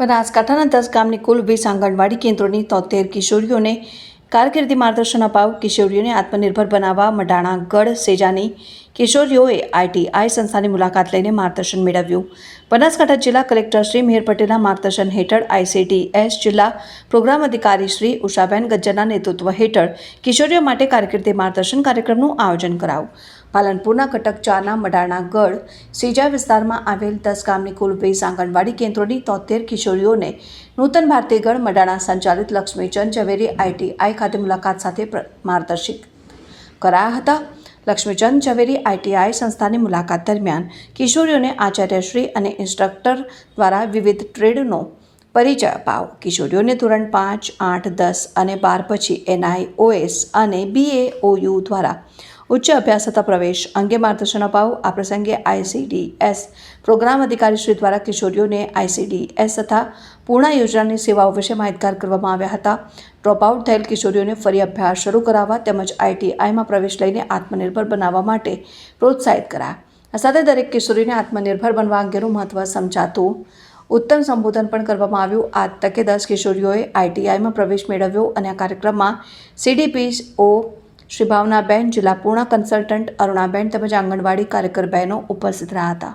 બનાસકાંઠાના દસ ગામની કુલ વીસ આંગણવાડી કેન્દ્રોની તોતેર કિશોરીઓને કારકિર્દી માર્ગદર્શન અપાવ કિશોરીઓને આત્મનિર્ભર બનાવવા મડાણા ગઢ સેજાની કિશોરીઓએ આઈટીઆઈ સંસ્થાની મુલાકાત લઈને માર્ગદર્શન મેળવ્યું. બનાસકાંઠા જિલ્લા કલેક્ટર શ્રી મેહર પટેલના માર્ગદર્શન હેઠળ આઈસીડીએસ જિલ્લા પ્રોગ્રામ અધિકારી શ્રી ઉષાબેન ગજ્જરના નેતૃત્વ હેઠળ કિશોરીઓ માટે કારકિર્દી માર્ગદર્શન કાર્યક્રમનું આયોજન કરાયું. પાલનપુરના કટક ચારના મડાણા ગઢ, સીજા વિસ્તારમાં આવેલ દસ ગામની કુલ વીસ આંગણવાડી કેન્દ્રોની તોતેર કિશોરીઓને નૂતન ભારતીય ગઢ મડાણા સંચાલિત લક્ષ્મીચંદ ઝવેરી આઈટીઆઈ ખાતે મુલાકાત સાથે માર્ગદર્શિત કરાયા હતા. લક્ષ્મીચંદ ઝવેરી આઈટીઆઈ સંસ્થાની મુલાકાત દરમિયાન કિશોરીઓને આચાર્યશ્રી અને ઇન્સ્ટ્રક્ટર દ્વારા વિવિધ ટ્રેડનો પરિચય અપાવ કિશોરીઓને ધોરણ પાંચ, આઠ, દસ અને બાર પછી એનઆઈઓએસ અને બીએઓયુ દ્વારા ઉચ્ચ અભ્યાસ તથા પ્રવેશ અંગે માર્ગદર્શન અપાવ. આ પ્રસંગે આઈસીડીએસ પ્રોગ્રામ અધિકારી શ્રી દ્વારા કિશોરીઓને આઈસીડીએસ તથા પૂર્ણા યોજનાની સેવાઓ વિશે માહિતગાર કરવામાં આવ્યા હતા. ડ્રોપઆઉટ થયેલ કિશોરીઓને ફરી અભ્યાસ શરૂ કરાવવા તેમજ આઈટીઆઈમાં પ્રવેશ લઈને આત્મનિર્ભર બનાવવા માટે પ્રોત્સાહિત કરાયા. આ સાથે દરેક કિશોરીને આત્મનિર્ભર બનવા અંગેનું મહત્વ સમજાતું ઉત્તમ સંબોધન પણ કરવામાં આવ્યું. આ તકે દસ કિશોરીઓએ આઈટીઆઈમાં પ્રવેશ મેળવ્યો અને આ કાર્યક્રમમાં સીડીપીઓ શ્રી ભાવનાબેન જિલ્લા પૂર્ણ કન્સલ્ટન્ટ અરુણાબેન તેમજ આંગણવાડી કાર્યકર બહેનો ઉપસ્થિત રહ્યા હતા.